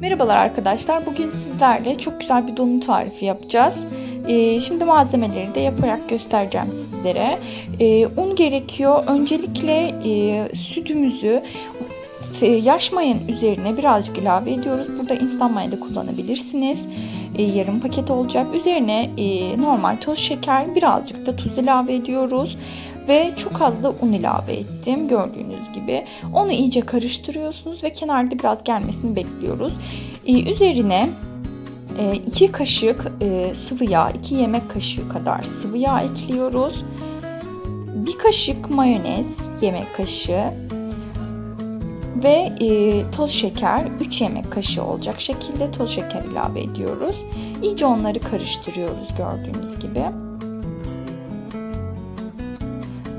Merhabalar arkadaşlar. Bugün sizlerle çok güzel bir donut tarifi yapacağız. Ee, şimdi malzemeleri de yaparak göstereceğim sizlere. Ee, un gerekiyor. Öncelikle e, sütümüzü e, yaş mayanın üzerine birazcık ilave ediyoruz. Burada instant maya da kullanabilirsiniz. E, yarım paket olacak. Üzerine e, normal toz şeker, birazcık da tuz ilave ediyoruz ve çok az da un ilave ettim gördüğünüz gibi. Onu iyice karıştırıyorsunuz ve kenarda biraz gelmesini bekliyoruz. Ee, üzerine 2 kaşık e, sıvı yağ, 2 yemek kaşığı kadar sıvı yağ ekliyoruz. 1 kaşık mayonez, yemek kaşığı ve e, toz şeker 3 yemek kaşığı olacak şekilde toz şeker ilave ediyoruz. İyice onları karıştırıyoruz gördüğünüz gibi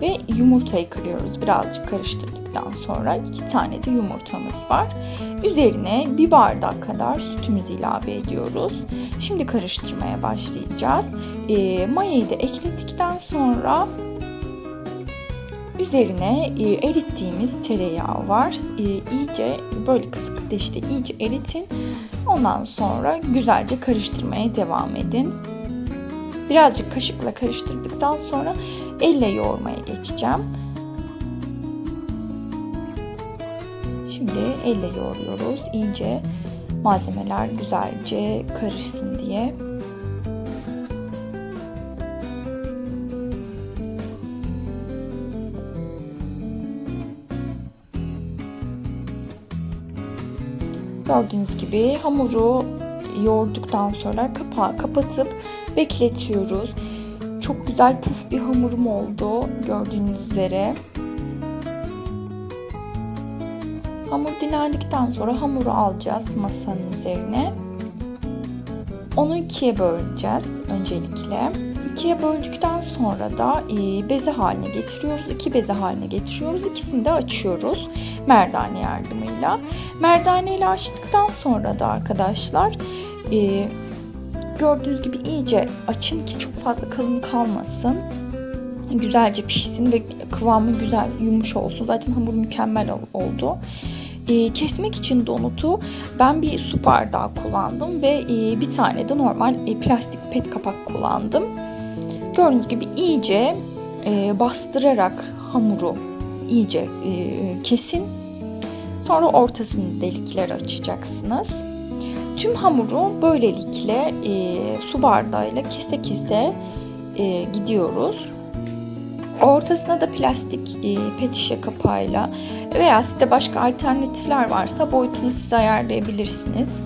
ve yumurtayı kırıyoruz. Birazcık karıştırdıktan sonra iki tane de yumurtamız var. Üzerine bir bardak kadar sütümüzü ilave ediyoruz. Şimdi karıştırmaya başlayacağız. E, mayayı da ekledikten sonra üzerine e, erittiğimiz tereyağı var. E, iyice böyle kısık ateşte iyice eritin. Ondan sonra güzelce karıştırmaya devam edin. Birazcık kaşıkla karıştırdıktan sonra elle yoğurmaya geçeceğim. Şimdi elle yoğuruyoruz. İyice malzemeler güzelce karışsın diye. Gördüğünüz gibi hamuru yoğurduktan sonra kapağı kapatıp bekletiyoruz. Çok güzel puf bir hamurum oldu gördüğünüz üzere. Hamur dinlendikten sonra hamuru alacağız masanın üzerine. Onu ikiye böleceğiz öncelikle. İkiye böldükten sonra da e, beze haline getiriyoruz. İki beze haline getiriyoruz. İkisini de açıyoruz merdane yardımıyla. Merdane ile açtıktan sonra da arkadaşlar e, gördüğünüz gibi iyice açın ki çok fazla kalın kalmasın. Güzelce pişsin ve kıvamı güzel yumuş olsun. Zaten hamur mükemmel oldu. E, kesmek için donutu ben bir su bardağı kullandım ve e, bir tane de normal e, plastik pet kapak kullandım. Gördüğünüz gibi iyice e, bastırarak hamuru iyice kesin. Sonra ortasını delikler açacaksınız. Tüm hamuru böylelikle e, su bardağıyla kese kese e, gidiyoruz. Ortasına da plastik e, pet kapağıyla veya sizde başka alternatifler varsa boyutunu siz ayarlayabilirsiniz.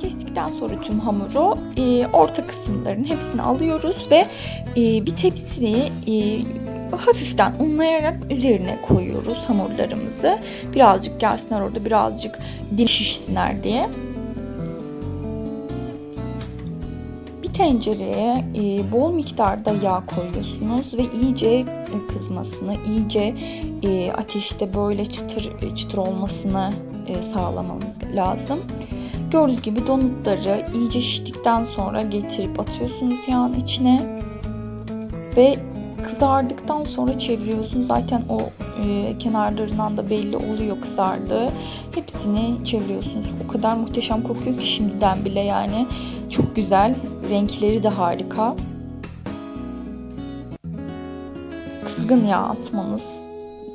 Kestikten sonra tüm hamuru e, orta kısımların hepsini alıyoruz ve e, bir tepsiyi e, hafiften unlayarak üzerine koyuyoruz hamurlarımızı. Birazcık gelsinler orada birazcık dil şişsinler diye. Bir tencereye e, bol miktarda yağ koyuyorsunuz ve iyice e, kızmasını, iyice e, ateşte böyle çıtır çıtır olmasını sağlamamız lazım. Gördüğünüz gibi donutları iyice şiştikten sonra getirip atıyorsunuz yağın içine ve kızardıktan sonra çeviriyorsun. Zaten o e, kenarlarından da belli oluyor kızardığı. Hepsini çeviriyorsunuz. O kadar muhteşem kokuyor ki şimdiden bile yani. Çok güzel. Renkleri de harika. Kızgın yağ atmanız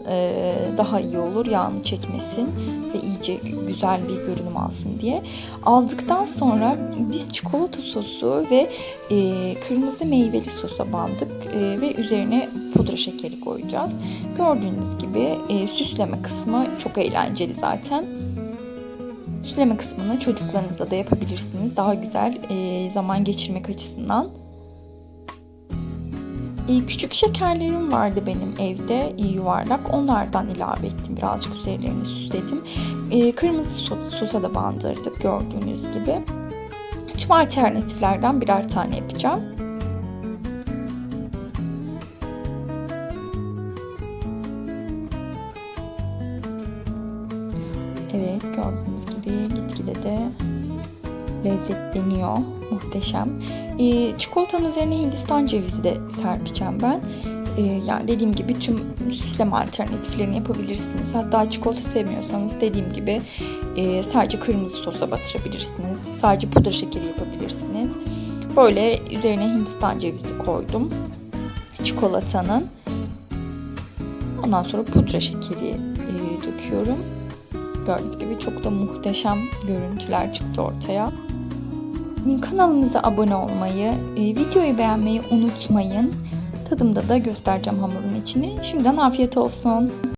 e, daha iyi olur yağını çekmesin ve iyice güzel bir görünüm alsın diye. Aldıktan sonra biz çikolata sosu ve e, kırmızı meyveli sosa bandık e, ve üzerine pudra şekeri koyacağız. Gördüğünüz gibi e, süsleme kısmı çok eğlenceli zaten. Süsleme kısmını çocuklarınızla da yapabilirsiniz. Daha güzel e, zaman geçirmek açısından. E, küçük şekerlerim vardı benim evde yuvarlak. Onlardan ilave ettim. Birazcık üzerlerini süsledim. E, kırmızı sosa da bandırdık gördüğünüz gibi. Tüm alternatiflerden birer tane yapacağım. Evet gördüğünüz gibi gitgide de lezzetleniyor. Muhteşem. Ee, çikolatanın üzerine Hindistan cevizi de serpeceğim ben. Ee, yani dediğim gibi tüm süsleme alternatiflerini yapabilirsiniz. Hatta çikolata sevmiyorsanız dediğim gibi e, sadece kırmızı sosa batırabilirsiniz. Sadece pudra şekeri yapabilirsiniz. Böyle üzerine hindistan cevizi koydum. Çikolatanın. Ondan sonra pudra şekeri e, döküyorum. Gördüğünüz gibi çok da muhteşem görüntüler çıktı ortaya. Kanalımıza abone olmayı, e, videoyu beğenmeyi unutmayın. Tadımda da göstereceğim hamurun içini. Şimdiden afiyet olsun.